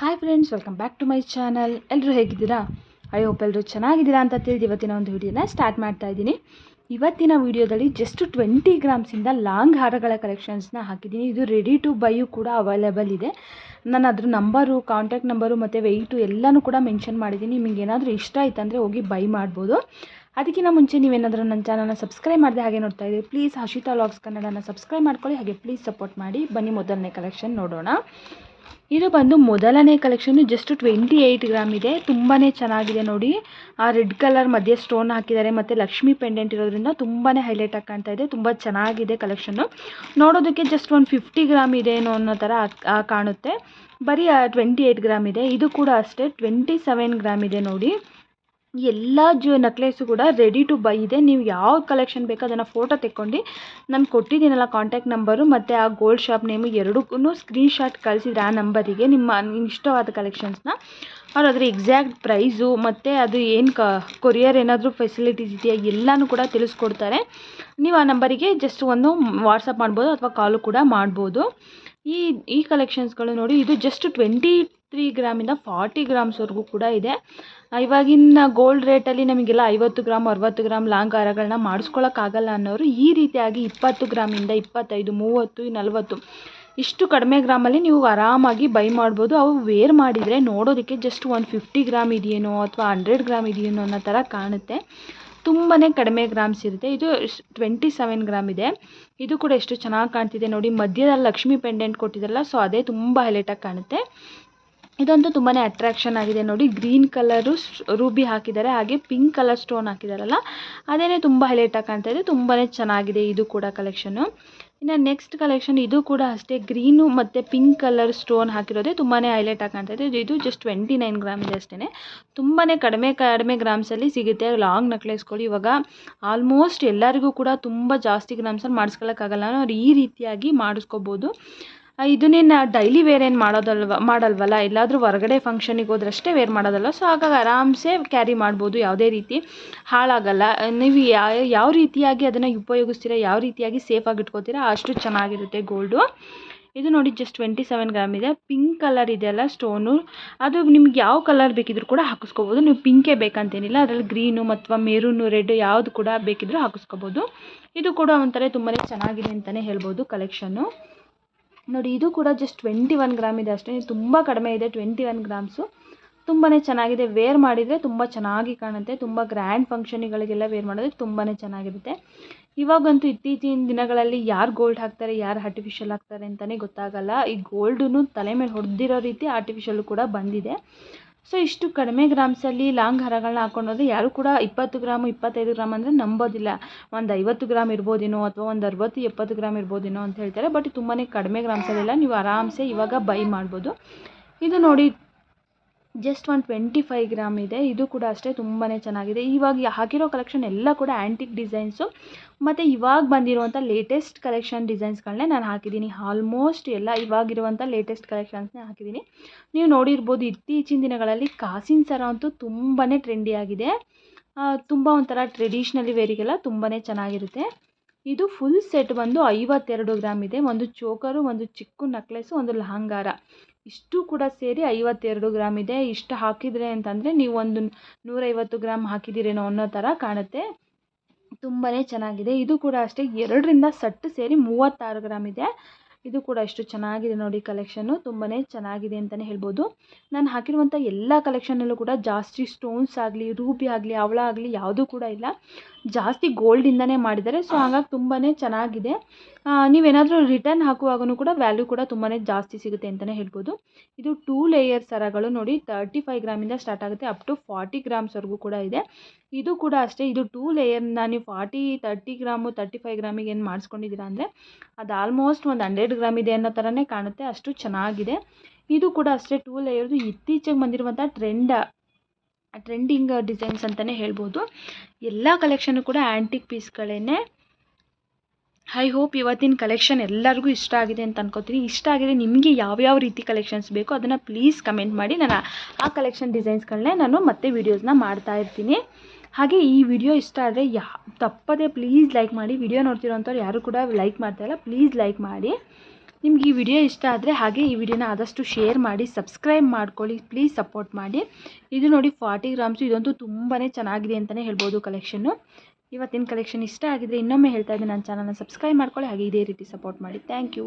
Hi friends welcome back to my channel ಎಲ್ಲರೂ ಹೇಗಿದ್ದೀರಾ? I hope ಎಲ್ಲರೂ ಚೆನ್ನಾಗಿದ್ದೀರಾ ಅಂತ ತಿಳಿದು ಇವತ್ತಿನ ಒಂದು ವಿಡಿಯೋನ ಸ್ಟಾರ್ಟ್ ಮಾಡ್ತಾ ಇದ್ದೀನಿ. ಇವತ್ತಿನ ವಿಡಿಯೋದಲ್ಲಿ ಜಸ್ಟ್ ಟ್ವೆಂಟಿ ಗ್ರಾಮ್ಸಿಂದ ಲಾಂಗ್ ಹಾರಗಳ ಕಲೆಕ್ಷನ್ಸ್ನ ಹಾಕಿದ್ದೀನಿ. ಇದು ರೆಡಿ ಟು ಬೈಯು ಕೂಡ ಅವೈಲೇಬಲ್ ಇದೆ. ನಾನು ಅದ್ರ ನಂಬರು ಕಾಂಟ್ಯಾಕ್ಟ್ ನಂಬರು ಮತ್ತು ವೆಯ್ಟು ಎಲ್ಲನೂ ಕೂಡ ಮೆನ್ಷನ್ ಮಾಡಿದ್ದೀನಿ. ನಿಮಗೆ ಏನಾದರೂ ಇಷ್ಟ ಆಯ್ತಂದರೆ ಹೋಗಿ ಬೈ ಮಾಡ್ಬೋದು. ಅದಕ್ಕಿಂತ ಮುಂಚೆ ನೀವೇನಾದರೂ ನನ್ನ ಚಾನಲ್ನ ಸಬ್ಸ್ಕ್ರೈಬ್ ಮಾಡಿದೆ ಹಾಗೆ ನೋಡ್ತಾ ಇದ್ದೀವಿ ಪ್ಲೀಸ್ ಹರ್ಷಿತಾ ಲಾಗ್ಸ್ ಕನ್ನಡನ ಸಬ್ಸ್ಕ್ರೈಬ್ ಮಾಡ್ಕೊಳ್ಳಿ. ಹಾಗೆ ಪ್ಲೀಸ್ ಸಪೋರ್ಟ್ ಮಾಡಿ. ಬನ್ನಿ ಮೊದಲನೇ ಕಲೆಕ್ಷನ್ ನೋಡೋಣ. ಇದು ಬಂದು ಮೊದಲನೇ collection just twenty eight gram ಇದೆ. ತುಂಬಾ ಚೆನ್ನಾಗಿದೆ ನೋಡಿ. ಆ ರೆಡ್ ಕಲರ್ ಮಧ್ಯೆ ಸ್ಟೋನ್ ಹಾಕಿದ್ದಾರೆ ಮತ್ತು ಲಕ್ಷ್ಮಿ ಪೆಂಡೆಂಟ್ ಇರೋದ್ರಿಂದ ತುಂಬಾ ಹೈಲೈಟ್ ಆಗಿ ಕಾಣ್ತಾ ಇದೆ. ತುಂಬ ಚೆನ್ನಾಗಿದೆ ಕಲೆಕ್ಷನ್ನು ನೋಡೋದಕ್ಕೆ ಜಸ್ಟ್ ಒಂದು ಫಿಫ್ಟಿ ಗ್ರಾಮ್ ಇದೆ ಏನೋ ಅನ್ನೋ ಥರ ಕಾಣುತ್ತೆ. ಬರೀ ಟ್ವೆಂಟಿ ಏಯ್ಟ್ ಗ್ರಾಮ್ ಇದೆ. ಇದು ಕೂಡ ಅಷ್ಟೇ. ಟ್ವೆಂಟಿ ಸೆವೆನ್ ಗ್ರಾಮ್ ಇದೆ ನೋಡಿ. ಎಲ್ಲ ಜು ನೆಕ್ಲೇಸು ಕೂಡ ರೆಡಿ ಟು ಬೈ ಇದೆ. ನೀವು ಯಾವ ಕಲೆಕ್ಷನ್ ಬೇಕೋ ಅದನ್ನು ಫೋಟೋ ತೆಕ್ಕೊಂಡು ನಾನು ಕೊಟ್ಟಿದ್ದೀನಲ್ಲ ಕಾಂಟ್ಯಾಕ್ಟ್ ನಂಬರು ಮತ್ತು ಆ ಗೋಲ್ಡ್ ಶಾಪ್ ನೇಮು ಎರಡಕ್ಕೂ ಸ್ಕ್ರೀನ್ಶಾಟ್ ಕಳಿಸಿದ್ರೆ ಆ ನಂಬರಿಗೆ ನಿಮ್ಮ ಇಷ್ಟವಾದ ಕಲೆಕ್ಷನ್ಸ್ನ ಅವ್ರು ಅದರ ಎಕ್ಸಾಕ್ಟ್ ಪ್ರೈಸು ಮತ್ತು ಅದು ಏನು ಕ ಕೊರಿಯರ್ ಏನಾದರೂ ಫೆಸಿಲಿಟೀಸ್ ಇದೆಯಾ ಎಲ್ಲನೂ ಕೂಡ ತಿಳಿಸ್ಕೊಡ್ತಾರೆ. ನೀವು ಆ ನಂಬರಿಗೆ ಜಸ್ಟ್ ಒಂದು ವಾಟ್ಸಪ್ ಮಾಡ್ಬೋದು ಅಥವಾ ಕಾಲು ಕೂಡ ಮಾಡ್ಬೋದು. ಈ ಈ ಕಲೆಕ್ಷನ್ಸ್ಗಳು ನೋಡಿ, ಇದು ಜಸ್ಟ್ ಟ್ವೆಂಟಿ ತ್ರೀ ಗ್ರಾಮಿಂದ ಫಾರ್ಟಿ ಗ್ರಾಮ್ಸ್ವರೆಗೂ ಕೂಡ ಇದೆ. ಇವಾಗಿನ ಗೋಲ್ಡ್ ರೇಟಲ್ಲಿ ನಮಗೆಲ್ಲ ಐವತ್ತು ಗ್ರಾಮ್, ಅರವತ್ತು ಗ್ರಾಮ್ ಲಾಂಗ್ ಹಾರಗಳನ್ನ ಮಾಡಿಸ್ಕೊಳ್ಳೋಕ್ಕಾಗಲ್ಲ ಅನ್ನೋರು ಈ ರೀತಿಯಾಗಿ ಇಪ್ಪತ್ತು ಗ್ರಾಮಿಂದ ಇಪ್ಪತ್ತೈದು, ಮೂವತ್ತು, ನಲವತ್ತು ಇಷ್ಟು ಕಡಿಮೆ ಗ್ರಾಮಲ್ಲಿ ನೀವು ಆರಾಮಾಗಿ ಬೈ ಮಾಡ್ಬೋದು. ಅವು ವೇರ್ ಮಾಡಿದರೆ ನೋಡೋದಕ್ಕೆ ಜಸ್ಟ್ ಒಂದು ಫಿಫ್ಟಿ ಗ್ರಾಮ್ ಇದೆಯೇನೋ ಅಥವಾ ಹಂಡ್ರೆಡ್ ಗ್ರಾಮ್ ಇದೆಯೇನೋ ಅನ್ನೋ ಥರ ಕಾಣುತ್ತೆ. ತುಂಬಾ ಕಡಿಮೆ ಗ್ರಾಮ್ಸ್ ಇರುತ್ತೆ. ಇದು ಟ್ವೆಂಟಿ ಸೆವೆನ್ ಗ್ರಾಮ್ ಇದೆ. ಇದು ಕೂಡ ಎಷ್ಟು ಚೆನ್ನಾಗಿ ಕಾಣ್ತಿದೆ ನೋಡಿ. ಮಧ್ಯದಲ್ಲಿ ಲಕ್ಷ್ಮಿ ಪೆಂಡೆಂಟ್ ಕೊಟ್ಟಿದ್ರಲ್ಲ ಸೊ ಅದೇ ತುಂಬ ಹೈಲೈಟಾಗಿ ಕಾಣುತ್ತೆ. ಇದಂತೂ ತುಂಬಾ ಅಟ್ರಾಕ್ಷನ್ ಆಗಿದೆ ನೋಡಿ. ಗ್ರೀನ್ ಕಲರು ರೂಬಿ ಹಾಕಿದ್ದಾರೆ. ಹಾಗೆ ಪಿಂಕ್ ಕಲರ್ ಸ್ಟೋನ್ ಹಾಕಿದಾರಲ್ಲ ಅದೇ ತುಂಬ ಹೈಲೈಟ್ ಕಾಣ್ತಾ ಇದೆ. ತುಂಬಾ ಚೆನ್ನಾಗಿದೆ ಇದು ಕೂಡ ಕಲೆಕ್ಷನು ಇನ್ನು ನೆಕ್ಸ್ಟ್ ಕಲೆಕ್ಷನ್ ಇದು ಕೂಡ ಅಷ್ಟೇ. ಗ್ರೀನು ಮತ್ತು ಪಿಂಕ್ ಕಲರ್ ಸ್ಟೋನ್ ಹಾಕಿರೋದೇ ತುಂಬಾ ಆಗಿ ಕಾಣ್ತಾ ಇದೆ. ಇದು ಜಸ್ಟ್ ಟ್ವೆಂಟಿ ನೈನ್ ಗ್ರಾಮ್ ಇದೆ ಅಷ್ಟೇ ತುಂಬಾ ಕಡಿಮೆ ಕಡಿಮೆ ಗ್ರಾಮ್ಸಲ್ಲಿ ಸಿಗುತ್ತೆ. ಲಾಂಗ್ ನೆಕ್ಲೆಸ್ಗಳು ಇವಾಗ ಆಲ್ಮೋಸ್ಟ್ ಎಲ್ಲರಿಗೂ ಕೂಡ ತುಂಬ ಜಾಸ್ತಿ ಗ್ರಾಮ್ಸಲ್ಲಿ ಮಾಡಿಸ್ಕೊಳ್ಳೋಕ್ಕಾಗಲ್ಲ ಅವ್ರು ಈ ರೀತಿಯಾಗಿ ಮಾಡಿಸ್ಕೋಬೋದು. ಆ, ಇದನ್ನೇನು ಡೈಲಿ ವೇರ್ ಏನು ಮಾಡೋದಲ್ವ ಮಾಡಲ್ವಲ್ಲ? ಎಲ್ಲಾದರೂ ಹೊರಗಡೆ ಫಂಕ್ಷನಿಗೆ ಹೋದ್ರಷ್ಟೇ ವೇರ್ ಮಾಡೋದಲ್ಲ ಸೊ ಹಾಗಾಗಿ ಆರಾಮ್ಸೆ ಕ್ಯಾರಿ ಮಾಡ್ಬೋದು ಯಾವುದೇ ರೀತಿ ಹಾಳಾಗಲ್ಲ. ನೀವು ಯಾವ ಯಾವ ರೀತಿಯಾಗಿ ಅದನ್ನು ಉಪಯೋಗಿಸ್ತೀರಾ ಯಾವ ರೀತಿಯಾಗಿ ಸೇಫಾಗಿ ಇಟ್ಕೋತೀರಾ ಅಷ್ಟು ಚೆನ್ನಾಗಿರುತ್ತೆ ಗೋಲ್ಡು ಇದು ನೋಡಿ ಜಸ್ಟ್ ಟ್ವೆಂಟಿ ಸೆವೆನ್ ಗ್ರಾಮ್ ಇದೆ ಪಿಂಕ್ ಕಲರ್ ಇದೆಯಲ್ಲ ಸ್ಟೋನು ಅದು ನಿಮ್ಗೆ ಯಾವ ಕಲರ್ ಬೇಕಿದ್ರೂ ಕೂಡ ಹಾಕಿಸ್ಕೋಬೋದು. ನೀವು ಪಿಂಕೇ ಬೇಕಂತೇನಿಲ್ಲ ಅದರಲ್ಲಿ ಗ್ರೀನು ಅಥವಾ ಮೆರೂನು ರೆಡ್ ಯಾವುದು ಕೂಡ ಬೇಕಿದ್ರೂ ಹಾಕಿಸ್ಕೋಬೋದು. ಇದು ಕೂಡ ಒಂಥರ ತುಂಬಾ ಚೆನ್ನಾಗಿದೆ ಅಂತಲೇ ಹೇಳ್ಬೋದು ಕಲೆಕ್ಷನ್ನು ನೋಡಿ, ಇದು ಕೂಡ ಜಸ್ಟ್ ಟ್ವೆಂಟಿ ಒನ್ ಗ್ರಾಮ್ ಇದೆ ಅಷ್ಟೇ. ತುಂಬ ಕಡಿಮೆ ಇದೆ ಟ್ವೆಂಟಿ ಒನ್ ಗ್ರಾಮ್ಸು ತುಂಬಾ ಚೆನ್ನಾಗಿದೆ. ವೇರ್ ಮಾಡಿದರೆ ತುಂಬ ಚೆನ್ನಾಗಿ ಕಾಣುತ್ತೆ. ತುಂಬ ಗ್ರ್ಯಾಂಡ್ ಫಂಕ್ಷನ್ಗಳಿಗೆಲ್ಲ ವೇರ್ ಮಾಡೋದಕ್ಕೆ ತುಂಬಾ ಚೆನ್ನಾಗಿರುತ್ತೆ. ಇವಾಗಂತೂ ಇತ್ತೀಚಿನ ದಿನಗಳಲ್ಲಿ ಯಾರು ಗೋಲ್ಡ್ ಹಾಕ್ತಾರೆ, ಯಾರು ಆರ್ಟಿಫಿಷಿಯಲ್ ಹಾಕ್ತಾರೆ ಅಂತಲೇ ಗೊತ್ತಾಗಲ್ಲ. ಈ ಗೋಲ್ಡೂ ತಲೆ ಮೇಲೆ ಹೊಡೆದಿರೋ ರೀತಿ ಆರ್ಟಿಫಿಷಿಯಲ್ ಕೂಡ ಬಂದಿದೆ. ಸೊ ಇಷ್ಟು ಕಡಿಮೆ ಗ್ರಾಮ್ಸಲ್ಲಿ ಲಾಂಗ್ ಹಾರಗಳನ್ನ ಹಾಕೊಂಡೋದ್ರೆ ಯಾರು ಕೂಡ ಇಪ್ಪತ್ತು ಗ್ರಾಮು, ಇಪ್ಪತ್ತೈದು ಗ್ರಾಮ್ ಅಂದರೆ ನಂಬೋದಿಲ್ಲ. ಒಂದು ಐವತ್ತು ಗ್ರಾಮ್ ಇರ್ಬೋದೇನೋ ಅಥವಾ ಒಂದು ಅರವತ್ತು, ಎಪ್ಪತ್ತು ಗ್ರಾಮ್ ಇರ್ಬೋದೇನೋ ಅಂತ ಹೇಳ್ತಾರೆ. ಬಟ್ ತುಂಬಾ ಕಡಿಮೆ ಗ್ರಾಮ್ಸಲ್ಲೆಲ್ಲ ನೀವು ಆರಾಮ್ಸೆ ಇವಾಗ ಬೈ ಮಾಡ್ಬೋದು. ಇದು ನೋಡಿ ಜಸ್ಟ್ ಒಂದು ಟ್ವೆಂಟಿ ಫೈವ್ ಗ್ರಾಮ್ ಇದೆ. ಇದು ಕೂಡ ಅಷ್ಟೇ ತುಂಬಾ ಚೆನ್ನಾಗಿದೆ. ಇವಾಗ ಹಾಕಿರೋ ಕಲೆಕ್ಷನ್ ಎಲ್ಲ ಕೂಡ ಆ್ಯಂಟಿಕ್ ಡಿಸೈನ್ಸು ಮತ್ತು ಇವಾಗ ಬಂದಿರುವಂಥ ಲೇಟೆಸ್ಟ್ ಕಲೆಕ್ಷನ್ ಡಿಸೈನ್ಸ್ಗಳನ್ನೇ ನಾನು ಹಾಕಿದ್ದೀನಿ. ಆಲ್ಮೋಸ್ಟ್ ಎಲ್ಲ ಇವಾಗಿರುವಂಥ ಲೇಟೆಸ್ಟ್ ಕಲೆಕ್ಷನ್ಸ್ನೇ ಹಾಕಿದ್ದೀನಿ. ನೀವು ನೋಡಿರ್ಬೋದು ಇತ್ತೀಚಿನ ದಿನಗಳಲ್ಲಿ ಕಾಸಿನ ಸರ ಅಂತೂ ತುಂಬಾ ಟ್ರೆಂಡಿ ಆಗಿದೆ. ತುಂಬ ಒಂಥರ ಟ್ರೆಡಿಷ್ನಲಿ ವೇರಿಗೆಲ್ಲ ತುಂಬಾ ಚೆನ್ನಾಗಿರುತ್ತೆ. ಇದು ಫುಲ್ ಸೆಟ್ ಬಂದು ಐವತ್ತೆರಡು ಗ್ರಾಮ್ ಇದೆ. ಒಂದು ಚೋಕರು ಒಂದು ಚಿಕ್ಕ ನಕ್ಲೆಸ್ಸು ಒಂದು ಲಹಂಗಾರ. ಇಷ್ಟು ಕೂಡ ಸೇರಿ ಐವತ್ತೆರಡು ಗ್ರಾಮ್ ಇದೆ. ಇಷ್ಟು ಹಾಕಿದರೆ ಅಂತಂದರೆ ನೀವು ಒಂದು ನೂರೈವತ್ತು ಗ್ರಾಮ್ ಹಾಕಿದ್ದೀರೇನೋ ಅನ್ನೋ ಥರ ಕಾಣುತ್ತೆ. ತುಂಬಾ ಚೆನ್ನಾಗಿದೆ. ಇದು ಕೂಡ ಅಷ್ಟೇ. ಎರಡರಿಂದ ಸಟ್ಟು ಸೇರಿ ಮೂವತ್ತಾರು ಗ್ರಾಮ್ ಇದೆ. ಇದು ಕೂಡ ಎಷ್ಟು ಚೆನ್ನಾಗಿದೆ ನೋಡಿ ಕಲೆಕ್ಷನ್ನು ತುಂಬಾ ಚೆನ್ನಾಗಿದೆ ಅಂತಲೇ ಹೇಳ್ಬೋದು. ನಾನು ಹಾಕಿರುವಂಥ ಎಲ್ಲ ಕಲೆಕ್ಷನಲ್ಲೂ ಕೂಡ ಜಾಸ್ತಿ ಸ್ಟೋನ್ಸ್ ಆಗಲಿ ರೂಬಿ ಆಗಲಿ, ಅವಳ ಆಗಲಿ ಯಾವುದೂ ಕೂಡ ಇಲ್ಲ. ಜಾಸ್ತಿ ಗೋಲ್ಡಿಂದನೇ ಮಾಡಿದ್ದಾರೆ. ಸೊ ಹಾಗಾಗಿ ತುಂಬಾ ಚೆನ್ನಾಗಿದೆ. ನೀವೇನಾದರೂ ರಿಟರ್ನ್ ಹಾಕುವಾಗೂ ಕೂಡ ವ್ಯಾಲ್ಯೂ ಕೂಡ ತುಂಬಾ ಜಾಸ್ತಿ ಸಿಗುತ್ತೆ ಅಂತಲೇ ಹೇಳ್ಬೋದು. ಇದು ಟೂ ಲೇಯರ್ ಸರಗಳು ನೋಡಿ ತರ್ಟಿ ಫೈವ್ ಗ್ರಾಮಿಂದ ಸ್ಟಾರ್ಟ್ ಆಗುತ್ತೆ. ಅಪ್ ಟು ಫಾರ್ಟಿ ಗ್ರಾಮ್ಸ್ವರೆಗೂ ಕೂಡ ಇದೆ. ಇದು ಕೂಡ ಅಷ್ಟೇ. ಇದು ಟೂ ಲೇಯರ್ನ ನೀವು forty thirty gram thirty five ಗ್ರಾಮಿಗೆ ಏನು ಮಾಡಿಸ್ಕೊಂಡಿದ್ದೀರಾ ಅಂದರೆ, ಅದು ಆಲ್ಮೋಸ್ಟ್ ಒಂದು ಹಂಡ್ರೆಡ್ ಗ್ರಾಮ್ ಇದೆ ಅನ್ನೋ ಥರನೇ ಕಾಣುತ್ತೆ, ಅಷ್ಟು ಚೆನ್ನಾಗಿದೆ. ಇದು ಕೂಡ ಅಷ್ಟೇ ಟೂ ಲೇಯರ್ದು ಇತ್ತೀಚೆಗೆ ಬಂದಿರುವಂಥ ಟ್ರೆಂಡ್ ಟ್ರೆಂಡಿಂಗ್ ಡಿಸೈನ್ಸ್ ಅಂತಲೇ ಹೇಳ್ಬೋದು. ಎಲ್ಲ ಕಲೆಕ್ಷನು ಕೂಡ ಆ್ಯಂಟಿಕ್ ಪೀಸ್ಗಳೇ ಐ ಹೋಪ್ ಇವತ್ತಿನ ಕಲೆಕ್ಷನ್ ಎಲ್ಲರಿಗೂ ಇಷ್ಟ ಆಗಿದೆ ಅಂತ ಅನ್ಕೋತೀನಿ. ಇಷ್ಟ ಆಗಿದೆ ನಿಮಗೆ ಯಾವ್ಯಾವ ರೀತಿ ಕಲೆಕ್ಷನ್ಸ್ ಬೇಕೋ ಅದನ್ನು ಪ್ಲೀಸ್ ಕಮೆಂಟ್ ಮಾಡಿ. ನಾನು ಆ ಕಲೆಕ್ಷನ್ ಡಿಸೈನ್ಸ್ಗಳನ್ನೇ ನಾನು ಮತ್ತೆ ವೀಡಿಯೋಸ್ನ ಮಾಡ್ತಾ ಇರ್ತೀನಿ. ಹಾಗೆ ಈ ವಿಡಿಯೋ ಇಷ್ಟ ಆದರೆ ಯಾ, ತಪ್ಪದೆ ಪ್ಲೀಸ್ ಲೈಕ್ ಮಾಡಿ. ವಿಡಿಯೋ ನೋಡ್ತಿರೋಂಥವ್ರು ಯಾರು ಕೂಡ ಲೈಕ್ ಮಾಡ್ತಾಯಿಲ್ಲ ಪ್ಲೀಸ್ ಲೈಕ್ ಮಾಡಿ. ನಿಮ್ಗೆ ಈ ವಿಡಿಯೋ ಇಷ್ಟ ಆದರೆ ಹಾಗೆ ಈ ವಿಡಿಯೋನ ಆದಷ್ಟು ಶೇರ್ ಮಾಡಿ ಸಬ್ಸ್ಕ್ರೈಬ್ ಮಾಡ್ಕೊಳ್ಳಿ. ಪ್ಲೀಸ್ ಸಪೋರ್ಟ್ ಮಾಡಿ. ಇದು ನೋಡಿ ಫಾರ್ಟಿ ಗ್ರಾಮ್ಸು ಇದಂತೂ ತುಂಬಾ ಚೆನ್ನಾಗಿದೆ ಅಂತಲೇ ಹೇಳ್ಬೋದು ಕಲೆಕ್ಷನ್ನು ಇವತ್ತಿನ ಕಲೆಕ್ಷನ್ ಇಷ್ಟ ಆಗಿದ್ರೆ ಇನ್ನೊಮ್ಮೆ ಹೇಳ್ತಾ ಇದ್ದೀನಿ ನನ್ನ ಚಾನಲ್ನ ಸಬ್ಸ್ಕ್ರೈಬ್ ಮಾಡ್ಕೊಳ್ಳಿ. ಹಾಗೆ ಇದೇ ರೀತಿ ಸಪೋರ್ಟ್ ಮಾಡಿ. Thank you